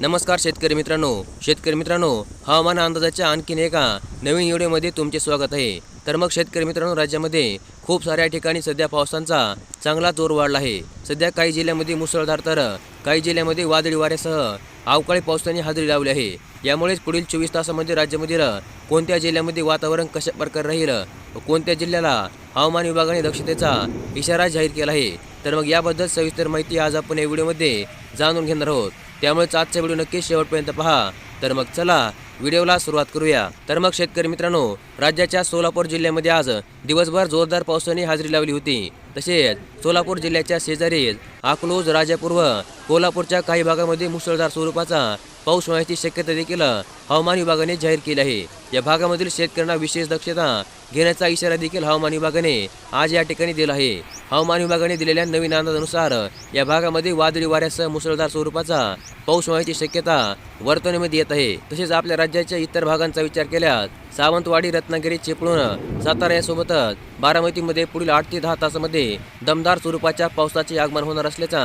नमस्कार शेतकरी मित्रांनो. शेतकरी मित्रांनो हवामान अंदाजाच्या आणखीन एका नवीन व्हिडिओमध्ये तुमचे स्वागत आहे. तर मग शेतकरी मित्रांनो राज्यामध्ये खूप साऱ्या ठिकाणी सध्या पावसांचा चांगला जोर वाढला आहे. सध्या काही जिल्ह्यामध्ये मुसळधार तर काही जिल्ह्यामध्ये वादळी वाऱ्यासह अवकाळी पावसाने हजेरी लावली आहे. यामुळेच पुढील चोवीस तासामध्ये राज्यामधील कोणत्या जिल्ह्यामध्ये वातावरण कशा प्रकारे राहील व कोणत्या जिल्ह्याला हवामान विभागाने दक्षतेचा इशारा जाहीर केला आहे तर मग याबद्दल सविस्तर माहिती आज आपण या व्हिडिओमध्ये जाणून घेणार आहोत. त्यामुळेच आजचा व्हिडिओ नक्की शेवटपर्यंत पहा. तर मग चला व्हिडिओला सुरुवात करूया. तर मग शेतकरी मित्रांनो राज्याच्या सोलापूर जिल्ह्यामध्ये आज दिवसभर जोरदार पावसाने हजेरी लावली होती. तसेच सोलापूर जिल्ह्याच्या शेजारी अकलूज राजापूर व कोल्हापूरच्या काही भागामध्ये मुसळधार स्वरूपाचा पाऊस होण्याची शक्यता देखील हवामान विभागाने जाहीर केली आहे. या भागामधील शेतकऱ्यांना विशेष दक्षता घेण्याचा इशारा देखील हवामान विभागाने आज या ठिकाणी दिला आहे. हवामान विभागाने दिलेल्या नवीन अंदाजानुसार या भागामध्ये वादळी वाऱ्यासह मुसळधार स्वरूपाचा पाऊस होण्याची शक्यता वर्तवण्यामध्ये येत आहे. तसेच आपल्या राज्याच्या इतर भागांचा विचार केल्यास सावंतवाडी रत्नागिरी चिपळूण सातारा यासोबतच बारामतीमध्ये पुढील आठ ते दहा तासामध्ये दमदार स्वरूपाच्या पावसाचे आगमन होणार असल्याचा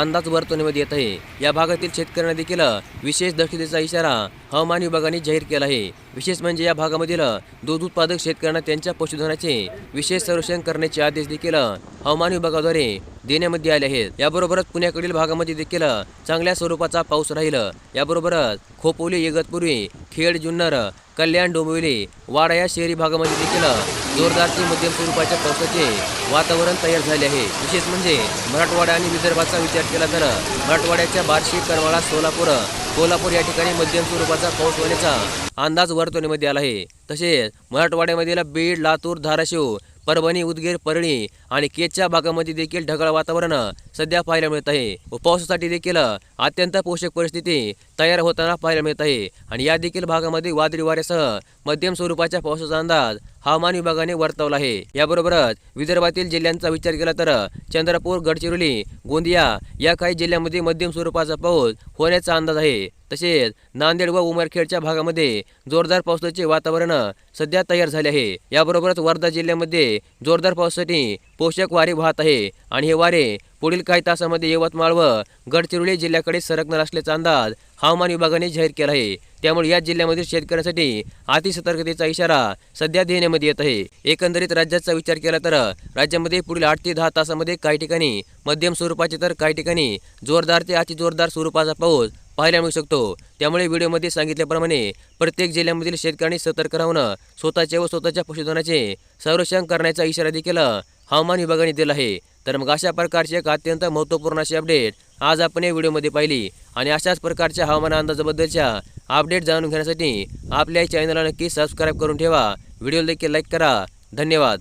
अंदाज वर्तवण्यामध्ये येत आहे. या भागातील शेतकऱ्यांना देखील विशेष दक्षतेचा इशारा हवामान विभागाने जाहीर केला आहे. विशेष म्हणजे या भागामधील दूध उत्पादक शेतकऱ्यांना त्यांच्या पशुधनाचे विशेष संरक्षण करण्याचे आदेश देखील हवामान विभागाद्वारे देण्यामध्ये आले आहेत. याबरोबरच पुण्याकडील भागामध्ये देखील चांगल्या स्वरूपाचा पाऊस राहील. याबरोबरच खोपोली इगतपुरी खेड जुन्नर कल्याण डोंबिवली वाडा या शहरी भागामध्ये देखील जोरदार ते मध्यम स्वरूपाच्या पावसाचे वातावरण तयार झाले आहे. विशेष म्हणजे मराठवाडा आणि विदर्भाचा विचार केला तर मराठवाड्याच्या बार्शी करमाळा सोलापूर कोल्हापूर या ठिकाणी मध्यम स्वरूपाचा पाऊस होण्याचा अंदाज वर्तवणीमध्ये आला आहे. तसेच मराठवाड्यामधील बीड लातूर धाराशिव परभणी उदगीर परळी आणि केजच्या भागामध्ये देखील ढगाळ वातावरण सध्या पाहायला मिळत आहे. व पावसासाठी देखील अत्यंत पोषक परिस्थिती तयार होताना पाहायला मिळत आहे. आणि या देखील भागामध्ये वादळी वाऱ्यासह मध्यम स्वरूपाच्या पावसाचा अंदाज हवामान विभागाने वर्तवला आहे. याबरोबरच विदर्भातील जिल्ह्यांचा विचार केला तर चंद्रपूर गडचिरोली गोंदिया या काही जिल्ह्यांमध्ये मध्यम स्वरूपाचा पाऊस होण्याचा अंदाज आहे. तसेच नांदेड व उमरखेडच्या भागामध्ये जोरदार पावसाचे वातावरण सध्या तयार झाले आहे. याबरोबरच वर्धा जिल्ह्यामध्ये जोरदार पावसासाठी पोषक वारे वाहत आहे. आणि हे वारे पुढील काही तासामध्ये यवतमाळ व गडचिरोली जिल्ह्याकडे सरकणार असल्याचा अंदाज हवामान विभागाने जाहीर केला आहे. त्यामुळे या जिल्ह्यामधील शेतकऱ्यांसाठी अतिसतर्कतेचा इशारा सध्या देण्यामध्ये येत आहे. एकंदरीत राज्याचा विचार केला तर राज्यामध्ये पुढील आठ ते दहा तासामध्ये काही ठिकाणी मध्यम स्वरूपाचे तर काही ठिकाणी जोरदार ते अति जोरदार स्वरूपाचा पाऊस पाहायला मिळू शकतो. त्यामुळे व्हिडिओमध्ये सांगितल्याप्रमाणे प्रत्येक जिल्ह्यामधील शेतकऱ्यांनी सतर्क राहून स्वतःचे व स्वतःच्या पशुधनाचे संरक्षण करण्याचा इशारा देखील हवामान विभागाने दिला आहे. तर मग अशा प्रकारची एक अत्यंत महत्त्वपूर्ण अशी अपडेट आज आपण या व्हिडिओमध्ये पाहिली. आणि अशाच प्रकारच्या हवामान अंदाजाबद्दलच्या अपडेट जाणून घेण्यासाठी आपल्या चॅनलला नक्की सबस्क्राईब करून ठेवा. व्हिडिओ देखील लाईक करा. धन्यवाद.